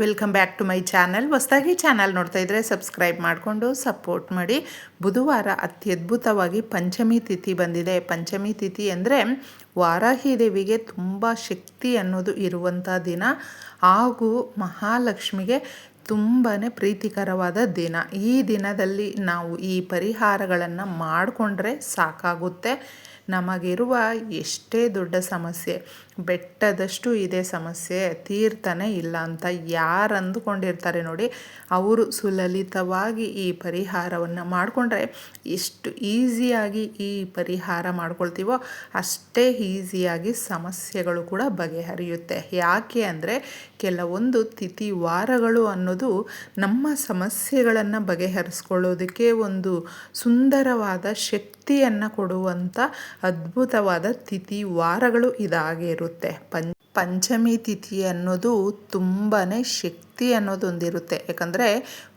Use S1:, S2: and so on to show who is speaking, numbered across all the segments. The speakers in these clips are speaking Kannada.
S1: Welcome back to my channel ಹೊಸದಾಗಿ ಚಾನಲ್ ನೋಡ್ತಾ ಇದ್ದರೆ ಸಬ್ಸ್ಕ್ರೈಬ್ ಮಾಡಿಕೊಂಡು ಸಪೋರ್ಟ್ ಮಾಡಿ. ಬುಧವಾರ ಅತ್ಯದ್ಭುತವಾಗಿ ಪಂಚಮಿ ತಿಥಿ ಬಂದಿದೆ. ಪಂಚಮಿ ತಿಥಿ ಅಂದರೆ ವಾರಾಹಿ ದೇವಿಗೆ ತುಂಬ ಶಕ್ತಿ ಅನ್ನೋದು ಇರುವಂಥ ದಿನ. ಹಾಗೂ ಮಹಾಲಕ್ಷ್ಮಿಗೆ ತುಂಬಾ ಪ್ರೀತಿಕರವಾದ ದಿನ. ಈ ದಿನದಲ್ಲಿ ನಾವು ಈ ಪರಿಹಾರಗಳನ್ನು ಮಾಡಿಕೊಂಡ್ರೆ ಸಾಕಾಗುತ್ತೆ. ನಮಗಿರುವ ಎಷ್ಟೇ ದೊಡ್ಡ ಸಮಸ್ಯೆ, ಬೆಟ್ಟದಷ್ಟು ಇದೆ ಸಮಸ್ಯೆ ತೀರ್ತಾನೆ ಇಲ್ಲ ಅಂತ ಯಾರು ಅಂದುಕೊಂಡಿರ್ತಾರೆ ನೋಡಿ, ಅವರು ಸುಲಲಿತವಾಗಿ ಈ ಪರಿಹಾರವನ್ನು ಮಾಡಿಕೊಂಡ್ರೆ ಎಷ್ಟು ಈಸಿಯಾಗಿ ಈ ಪರಿಹಾರ ಮಾಡ್ಕೊಳ್ತೀವೋ ಅಷ್ಟೇ ಈಸಿಯಾಗಿ ಸಮಸ್ಯೆಗಳು ಕೂಡ ಬಗೆಹರಿಯುತ್ತೆ. ಯಾಕೆ ಅಂದರೆ ಕೆಲವೊಂದು ತಿಥಿ ವಾರಗಳು ಅನ್ನೋದು ನಮ್ಮ ಸಮಸ್ಯೆಗಳನ್ನು ಬಗೆಹರಿಸ್ಕೊಳ್ಳೋದಕ್ಕೆ ಒಂದು ಸುಂದರವಾದ ಶಕ್ತಿಯನ್ನು ಕೊಡುವಂಥ ಅದ್ಭುತವಾದ ತಿಥಿ ವಾರಗಳು ಇದಾಗಿರುತ್ತೆ. ಪಂಚಮಿ ತಿಥಿ ಅನ್ನೋದು ತುಂಬಾ ಶಕ್ತಿ ಅನ್ನೋದೊಂದಿರುತ್ತೆ. ಯಾಕಂದರೆ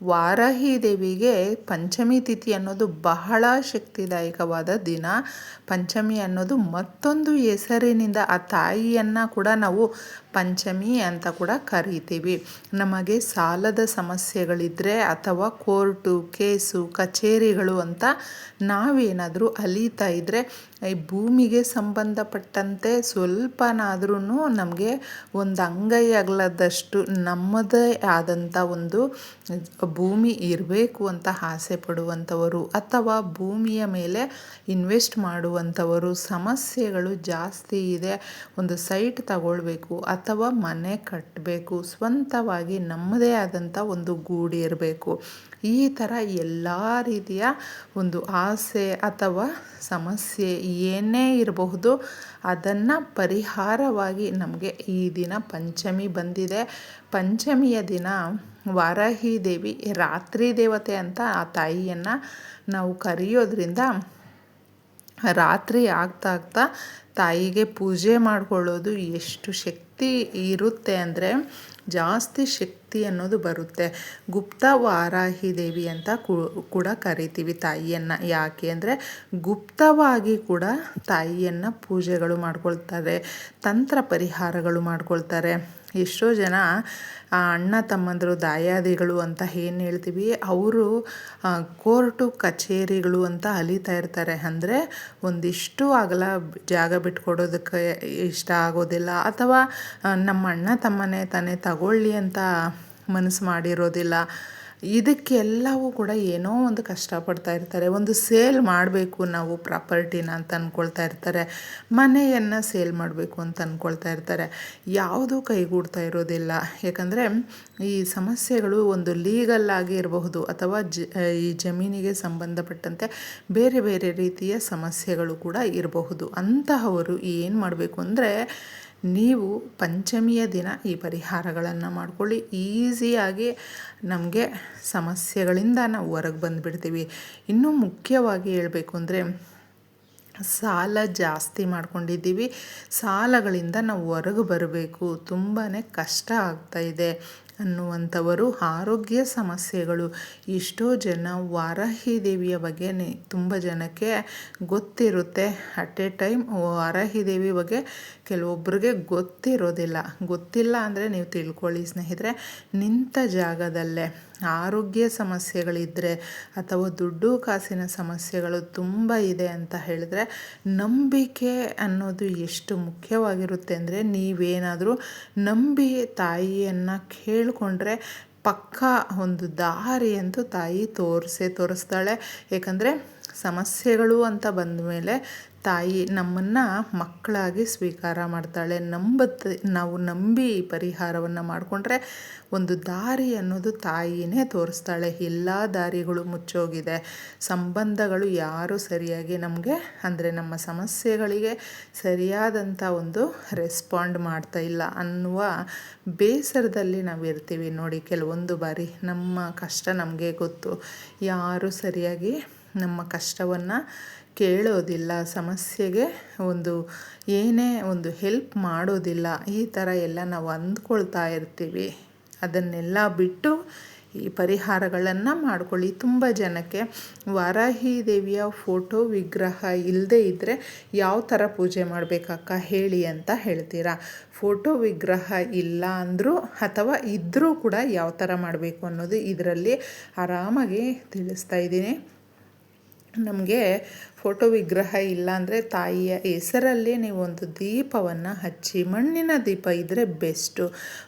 S1: ವಾರಾಹಿ ದೇವಿಗೆ ಪಂಚಮಿ ತಿಥಿ ಅನ್ನೋದು ಬಹಳ ಶಕ್ತಿದಾಯಕವಾದ ದಿನ. ಪಂಚಮಿ ಅನ್ನೋದು ಮತ್ತೊಂದು ಹೆಸರಿನಿಂದ ಆ ತಾಯಿಯನ್ನು ಕೂಡ ನಾವು ಪಂಚಮಿ ಅಂತ ಕೂಡ ಕರಿತೀವಿ. ನಮಗೆ ಸಾಲದ ಸಮಸ್ಯೆಗಳಿದ್ದರೆ ಅಥವಾ ಕೋರ್ಟು, ಕೇಸು, ಕಚೇರಿಗಳು ಅಂತ ನಾವೇನಾದರೂ ಅಲೀತಾ ಇದ್ದರೆ ಈ ಭೂಮಿಗೆ ಸಂಬಂಧಪಟ್ಟಂತೆ ಸ್ವಲ್ಪನಾದ್ರೂ ನಮಗೆ ಒಂದು ಅಂಗೈ ಅಗಲದಷ್ಟು ನಮ್ಮದೇ ಆದಂಥ ಒಂದು ಭೂಮಿ ಇರಬೇಕು ಅಂತ ಆಸೆ ಪಡುವಂಥವರು ಅಥವಾ ಭೂಮಿಯ ಮೇಲೆ ಇನ್ವೆಸ್ಟ್ ಮಾಡುವಂಥವರು ಸಮಸ್ಯೆಗಳು ಜಾಸ್ತಿ ಇದೆ, ಒಂದು ಸೈಟ್ ತಗೊಳ್ಬೇಕು ಅಥವಾ ಮನೆ ಕಟ್ಟಬೇಕು ಸ್ವಂತವಾಗಿ ನಮ್ಮದೇ ಆದಂಥ ಒಂದು ಗೂಡಿರಬೇಕು ಈ ಥರ ಎಲ್ಲ ರೀತಿಯ ಒಂದು ಆಸೆ ಅಥವಾ ಸಮಸ್ಯೆ ಏನೇ ಇರಬಹುದು ಅದನ್ನು ಪರಿಹಾರವಾಗಿ ನಮಗೆ ಈ ದಿನ ಪಂಚಮಿ ಬಂದಿದೆ. ಪಂಚಮಿಯ ದಿನ ವಾರಾಹಿ ದೇವಿ ರಾತ್ರಿ ದೇವತೆ ಅಂತ ಆ ತಾಯಿಯನ್ನು ನಾವು ಕರೆಯೋದ್ರಿಂದ ರಾತ್ರಿ ಆಗ್ತಾ ಆಗ್ತಾ ತಾಯಿಗೆ ಪೂಜೆ ಮಾಡಿಕೊಳ್ಳೋದು ಎಷ್ಟು ಶಕ್ತಿ ಇರುತ್ತೆ ಅಂದರೆ ಜಾಸ್ತಿ ಶಕ್ತಿ ಅನ್ನೋದು ಬರುತ್ತೆ. ಗುಪ್ತ ವಾರಾಹಿ ದೇವಿ ಅಂತ ಕೂಡ ಕರಿತೀವಿ ತಾಯಿಯನ್ನು. ಯಾಕೆ ಅಂದರೆ ಗುಪ್ತವಾಗಿ ಕೂಡ ತಾಯಿಯನ್ನು ಪೂಜೆಗಳು ಮಾಡ್ಕೊಳ್ತಾರೆ, ತಂತ್ರ ಪರಿಹಾರಗಳು ಮಾಡ್ಕೊಳ್ತಾರೆ. ಎಷ್ಟೋ ಜನ ಅಣ್ಣ ತಮ್ಮಂದರು ದಾಯಾದಿಗಳು ಅಂತ ಏನು ಹೇಳ್ತೀವಿ, ಅವರು ಕೋರ್ಟು ಕಚೇರಿಗಳು ಅಂತ ಅಲಿತಾ ಇರ್ತಾರೆ. ಅಂದರೆ ಒಂದಿಷ್ಟು ಆಗಲ ಜಾಗ ಬಿಟ್ಕೊಡೋದಕ್ಕೆ ಇಷ್ಟ ಆಗೋದಿಲ್ಲ. ಅಥವಾ ನಮ್ಮ ಅಣ್ಣ ತಮ್ಮನೇ ತಾನೇ ತಗೊಳ್ಳಿ ಅಂತ ಮನಸ್ಸು ಮಾಡಿರೋದಿಲ್ಲ. ಇದಕ್ಕೆಲ್ಲವೂ ಕೂಡ ಏನೋ ಒಂದು ಕಷ್ಟಪಡ್ತಾ ಇರ್ತಾರೆ. ಒಂದು ಸೇಲ್ ಮಾಡಬೇಕು ನಾವು ಪ್ರಾಪರ್ಟಿನ ಅಂತ ಅಂದ್ಕೊಳ್ತಾ ಇರ್ತಾರೆ. ಮನೆಯನ್ನು ಸೇಲ್ ಮಾಡಬೇಕು ಅಂತ ಅಂದ್ಕೊಳ್ತಾ ಇರ್ತಾರೆ. ಯಾವುದೂ ಕೈಗೂಡ್ತಾ ಇರೋದಿಲ್ಲ. ಯಾಕಂದರೆ ಈ ಸಮಸ್ಯೆಗಳು ಒಂದು ಲೀಗಲ್ ಆಗಿ ಇರಬಹುದು ಅಥವಾ ಜ, ಈ ಜಮೀನಿಗೆ ಸಂಬಂಧಪಟ್ಟಂತೆ ಬೇರೆ ಬೇರೆ ರೀತಿಯ ಸಮಸ್ಯೆಗಳು ಕೂಡ ಇರಬಹುದು. ಅಂತಹವರು ಏನು ಮಾಡಬೇಕು ಅಂದರೆ ನೀವು ಪಂಚಮಿಯ ದಿನ ಈ ಪರಿಹಾರಗಳನ್ನು ಮಾಡ್ಕೊಳ್ಳಿ. ಈಸಿಯಾಗಿ ನಮಗೆ ಸಮಸ್ಯೆಗಳಿಂದ ನಾವು ಹೊರಗೆ ಬಂದುಬಿಡ್ತೀವಿ. ಇನ್ನೂ ಮುಖ್ಯವಾಗಿ ಹೇಳಬೇಕು ಅಂದರೆ, ಸಾಲ ಜಾಸ್ತಿ ಮಾಡ್ಕೊಂಡಿದ್ದೀವಿ. ಸಾಲಗಳಿಂದ ನಾವು ಹೊರಗೆ ಬರಬೇಕು. ತುಂಬಾ ಕಷ್ಟ ಆಗ್ತಾಯಿದೆ ಅನ್ನುವಂಥವರು ಆರೋಗ್ಯ ಸಮಸ್ಯೆಗಳು. ಎಷ್ಟೋ ಜನ ವಾರಾಹಿ ದೇವಿಯ ಬಗ್ಗೆ ತುಂಬ ಜನಕ್ಕೆ ಗೊತ್ತಿರುತ್ತೆ. At a time Varahi Devi ಬಗ್ಗೆ ಕೆಲವೊಬ್ಬರಿಗೆ ಗೊತ್ತಿರೋದಿಲ್ಲ. ಗೊತ್ತಿಲ್ಲ ಅಂದರೆ ನೀವು ತಿಳ್ಕೊಳ್ಳಿ ಸ್ನೇಹಿತರೆ, ನಿಂತ ಜಾಗದಲ್ಲೇ. ಆರೋಗ್ಯ ಸಮಸ್ಯೆಗಳಿದ್ದರೆ ಅಥವಾ ದುಡ್ಡು ಕಾಸಿನ ಸಮಸ್ಯೆಗಳು ತುಂಬ ಇದೆ ಅಂತ ಹೇಳಿದ್ರೆ ನಂಬಿಕೆ ಅನ್ನೋದು ಎಷ್ಟು ಮುಖ್ಯವಾಗಿರುತ್ತೆ ಅಂದರೆ ನೀವೇನಾದರೂ ನಂಬಿ ತಾಯಿಯನ್ನು ಕೇಳಿಕೊಂಡ್ರೆ ಪಕ್ಕ ಒಂದು ದಾರಿ ಅಂತೂ ತಾಯಿ ತೋರಿಸೇ, ತೋರಿಸ್ತಾಳೆ. ಏಕೆಂದರೆ ಸಮಸ್ಯೆಗಳು ಅಂತ ಬಂದ ಮೇಲೆ ತಾಯಿ ನಮ್ಮನ್ನು ಮಕ್ಕಳಾಗಿ ಸ್ವೀಕಾರ ಮಾಡ್ತಾಳೆ. ನಂಬತ್ತೆ ನಾವು ನಂಬಿ ಪರಿಹಾರವನ್ನು ಮಾಡಿಕೊಂಡ್ರೆ ಒಂದು ದಾರಿ ಅನ್ನೋದು ತಾಯಿನೇ ತೋರಿಸ್ತಾಳೆ. ಎಲ್ಲ ದಾರಿಗಳು ಮುಚ್ಚೋಗಿದೆ. ಸಂಬಂಧಗಳು ಯಾರು ಸರಿಯಾಗಿ ನಮಗೆ, ಅಂದರೆ ನಮ್ಮ ಸಮಸ್ಯೆಗಳಿಗೆ ಸರಿಯಾದಂಥ ಒಂದು ರೆಸ್ಪಾಂಡ್ ಮಾಡ್ತಾ ಇಲ್ಲ ಅನ್ನುವ ಬೇಸರದಲ್ಲಿ ನಾವು ಇರ್ತೀವಿ. ನೋಡಿ, ಕೆಲವೊಂದು ಬಾರಿ ನಮ್ಮ ಕಷ್ಟ ನಮಗೆ ಗೊತ್ತು. ಯಾರು ಸರಿಯಾಗಿ ನಮ್ಮ ಕಷ್ಟವನ್ನು ಕೇಳೋದಿಲ್ಲ, ಸಮಸ್ಯೆಗೆ ಒಂದು ಏನೇ ಒಂದು ಹೆಲ್ಪ್ ಮಾಡೋದಿಲ್ಲ, ಈ ಥರ ಎಲ್ಲ ನಾವು ಅಂದ್ಕೊಳ್ತಾ ಇರ್ತೀವಿ. ಅದನ್ನೆಲ್ಲ ಬಿಟ್ಟು ಈ ಪರಿಹಾರಗಳನ್ನು ಮಾಡ್ಕೊಳ್ಳಿ. ತುಂಬ ಜನಕ್ಕೆ ವಾರಾಹಿ ದೇವಿಯ ಫೋಟೋ ವಿಗ್ರಹ ಇಲ್ಲದೇ ಇದ್ದರೆ ಯಾವ ಥರ ಪೂಜೆ ಮಾಡಬೇಕಕ್ಕ ಹೇಳಿ ಅಂತ ಹೇಳ್ತೀರಾ? ಫೋಟೋ ವಿಗ್ರಹ ಇಲ್ಲ ಅಂದರೂ ಅಥವಾ ಇದ್ದರೂ ಕೂಡ ಯಾವ ಥರ ಮಾಡಬೇಕು ಅನ್ನೋದು ಇದರಲ್ಲಿ ಆರಾಮಾಗಿ ತಿಳಿಸ್ತಾ ಇದ್ದೀನಿ. ನಮಗೆ ಫೋಟೋ ವಿಗ್ರಹ ಇಲ್ಲ ಅಂದರೆ ತಾಯಿಯ ಹೆಸರಲ್ಲೇ ನೀವು ಒಂದು ದೀಪವನ್ನು ಹಚ್ಚಿ ಮಣ್ಣಿನ ದೀಪ ಇದ್ದರೆ ಬೆಸ್ಟು.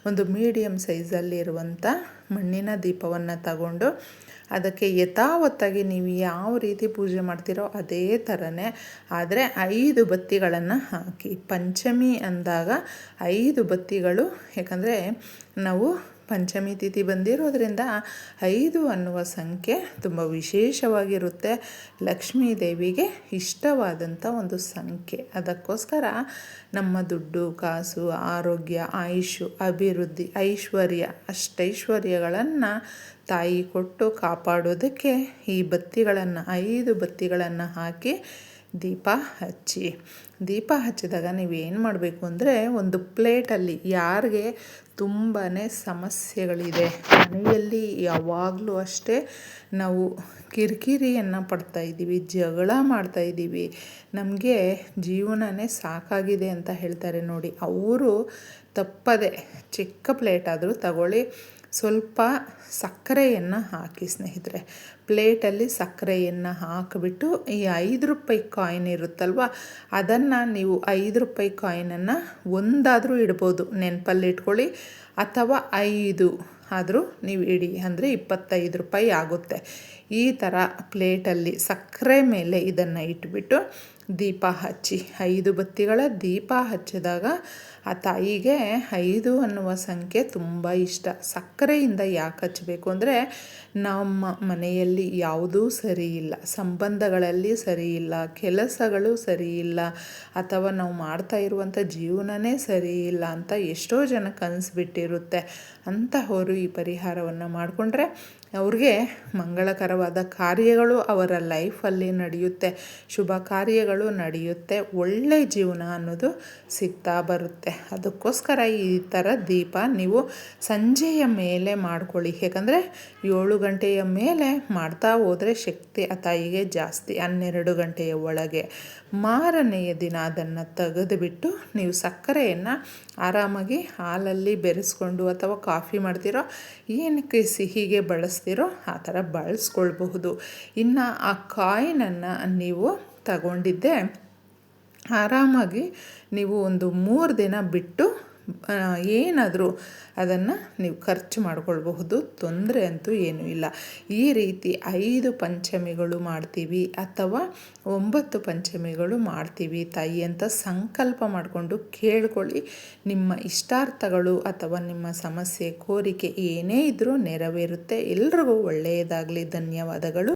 S1: ಒಂದು ಮೀಡಿಯಮ್ ಸೈಜಲ್ಲಿರುವಂಥ ಮಣ್ಣಿನ ದೀಪವನ್ನು ತಗೊಂಡು ಅದಕ್ಕೆ ಯಥಾವತ್ತಾಗಿ ನೀವು ಯಾವ ರೀತಿ ಪೂಜೆ ಮಾಡ್ತೀರೋ ಅದೇ ಥರನೇ, ಆದರೆ ಐದು ಬತ್ತಿಗಳನ್ನು ಹಾಕಿ. ಪಂಚಮಿ ಅಂದಾಗ ಐದು ಬತ್ತಿಗಳು, ಯಾಕಂದರೆ ನಾವು ಪಂಚಮಿ ತಿಥಿ ಬಂದಿರೋದ್ರಿಂದ ಐದು ಅನ್ನುವ ಸಂಖ್ಯೆ ತುಂಬ ವಿಶೇಷವಾಗಿರುತ್ತೆ. ಲಕ್ಷ್ಮೀ ದೇವಿಗೆ ಇಷ್ಟವಾದಂಥ ಒಂದು ಸಂಖ್ಯೆ. ಅದಕ್ಕೋಸ್ಕರ ನಮ್ಮ ದುಡ್ಡು, ಕಾಸು, ಆರೋಗ್ಯ ಆಯುಷು ಅಭಿವೃದ್ಧಿ, ಐಶ್ವರ್ಯ ಅಷ್ಟೈಶ್ವರ್ಯಗಳನ್ನು ತಾಯಿ ಕೊಟ್ಟು ಕಾಪಾಡೋದಕ್ಕೆ ಈ ಬತ್ತಿಗಳನ್ನು, ಐದು ಬತ್ತಿಗಳನ್ನು ಹಾಕಿ ದೀಪ ಹಚ್ಚಿ. ದೀಪ ಹಚ್ಚಿದಾಗ ನೀವು ಏನು ಮಾಡಬೇಕು ಅಂದರೆ ಒಂದು ಪ್ಲೇಟಲ್ಲಿ ಯಾರಿಗೆ ತುಂಬಾ ಸಮಸ್ಯೆಗಳಿದೆ, ಮನೆಯಲ್ಲಿ ಯಾವಾಗಲೂ ಅಷ್ಟೇ ನಾವು ಕಿರಿಕಿರಿಯನ್ನು ಪಡ್ತಾ ಇದ್ದೀವಿ, ಜಗಳ ಮಾಡ್ತಾ ಇದ್ದೀವಿ. ನಮಗೆ ಜೀವನನೇ ಸಾಕಾಗಿದೆ ಅಂತ ಹೇಳ್ತಾರೆ ನೋಡಿ. ಅವರು ತಪ್ಪದೆ ಚಿಕ್ಕ ಪ್ಲೇಟ್ ಆದರೂ ತಗೊಳ್ಳಿ. ಸ್ವಲ್ಪ ಸಕ್ಕರೆಯನ್ನು ಹಾಕಿ ಸ್ನೇಹಿತರೆ. ಪ್ಲೇಟಲ್ಲಿ ಸಕ್ಕರೆಯನ್ನು ಹಾಕಿಬಿಟ್ಟು ಈ ಐದು ರೂಪಾಯಿ ಕಾಯಿನ್ ಇರುತ್ತಲ್ವ, ಅದನ್ನು ನೀವು ಐದು ರೂಪಾಯಿ ಕಾಯಿನನ್ನು ಒಂದಾದರೂ ಇಡ್ಬೋದು. ನೆನಪಲ್ಲಿ ಇಟ್ಕೊಳ್ಳಿ. ಅಥವಾ ಐದು ಆದರೂ ನೀವು ಇಡಿ. ಅಂದರೆ ಇಪ್ಪತ್ತೈದು ರೂಪಾಯಿ ಆಗುತ್ತೆ. ಈ ಥರ ಪ್ಲೇಟಲ್ಲಿ ಸಕ್ಕರೆ ಮೇಲೆ ಇದನ್ನು ಇಟ್ಬಿಟ್ಟು ದೀಪ ಹಚ್ಚಿ, ಐದು ಬತ್ತಿಗಳ ದೀಪ ಹಚ್ಚಿದಾಗ ಆ ತಾಯಿಗೆ ಐದು ಅನ್ನುವ ಸಂಖ್ಯೆ ತುಂಬ ಇಷ್ಟ. ಸಕ್ಕರೆಯಿಂದ ಯಾಕೆ ಹಚ್ಚಬೇಕು ಅಂದರೆ ನಮ್ಮ ಮನೆಯಲ್ಲಿ ಯಾವುದೂ ಸರಿ ಇಲ್ಲ, ಸಂಬಂಧಗಳಲ್ಲಿ ಸರಿ ಇಲ್ಲ, ಕೆಲಸಗಳು ಸರಿ ಇಲ್ಲ, ಅಥವಾ ನಾವು ಮಾಡ್ತಾ ಇರುವಂಥ ಜೀವನನೇ ಸರಿ ಇಲ್ಲ ಅಂತ ಎಷ್ಟೋ ಜನಕ್ಕೆ ಅನಿಸ್ಬಿಟ್ಟಿರುತ್ತೆ. ಅಂತಹವರು ಈ ಪರಿಹಾರವನ್ನು ಮಾಡಿಕೊಂಡ್ರೆ ಅವ್ರಿಗೆ ಮಂಗಳಕರವಾದ ಕಾರ್ಯಗಳು ಅವರ ಲೈಫಲ್ಲಿ ನಡೆಯುತ್ತೆ. ಶುಭ ಕಾರ್ಯಗಳು ನಡೆಯುತ್ತೆ. ಒಳ್ಳೆ ಜೀವನ ಅನ್ನೋದು ಸಿಗ್ತಾ ಬರುತ್ತೆ. ಅದಕ್ಕೋಸ್ಕರ ಈ ಥರ ದೀಪ ನೀವು ಸಂಜೆಯ ಮೇಲೆ ಮಾಡ್ಕೊಳ್ಳಿ. ಯಾಕಂದರೆ ಏಳು ಗಂಟೆಯ ಮೇಲೆ ಮಾಡ್ತಾ ಹೋದರೆ ಶಕ್ತಿ ಆ ತಾಯಿಗೆ ಜಾಸ್ತಿ, ಹನ್ನೆರಡು ಗಂಟೆಯ ಒಳಗೆ. ಮಾರನೆಯ ದಿನ ಅದನ್ನು ತೆಗೆದುಬಿಟ್ಟು ನೀವು ಸಕ್ಕರೆಯನ್ನು ಆರಾಮಾಗಿ ಹಾಲಲ್ಲಿ ಬೆರೆಸ್ಕೊಂಡು ಅಥವಾ ಕಾಫಿ ಮಾಡ್ತಿರೋ ಏನಕ್ಕೆ ಸಿಹಿಗೆ ಬಳಸ್ತೀರೋ ಆ ಥರ ಬಳಸ್ಕೊಳ್ಬಹುದು. ಇನ್ನು ಆ ಕಾಯಿನನ್ನು ನೀವು ತಗೊಂಡಿದ್ದೆ, ಆರಾಮಾಗಿ ನೀವು ಒಂದು ಮೂರು ದಿನ ಬಿಟ್ಟು ಏನಾದರೂ ಅದನ್ನು ನೀವು ಖರ್ಚು ಮಾಡಿಕೊಳ್ಬಹುದು. ತೊಂದರೆ ಅಂತೂ ಏನೂ ಇಲ್ಲ. ಈ ರೀತಿ ಐದು ಪಂಚಮಿಗಳು ಮಾಡ್ತೀವಿ ಅಥವಾ ಒಂಬತ್ತು ಪಂಚಮಿಗಳು ಮಾಡ್ತೀವಿ ತಾಯಿ ಅಂತ ಸಂಕಲ್ಪ ಮಾಡಿಕೊಂಡು ಕೇಳ್ಕೊಳ್ಳಿ ನಿಮ್ಮ ಇಷ್ಟಾರ್ಥಗಳು ಅಥವಾ ನಿಮ್ಮ ಸಮಸ್ಯೆ, ಕೋರಿಕೆ ಏನೇ ಇದ್ದರೂ ನೆರವೇರುತ್ತೆ. ಎಲ್ರಿಗೂ ಒಳ್ಳೆಯದಾಗಲಿ. ಧನ್ಯವಾದಗಳು.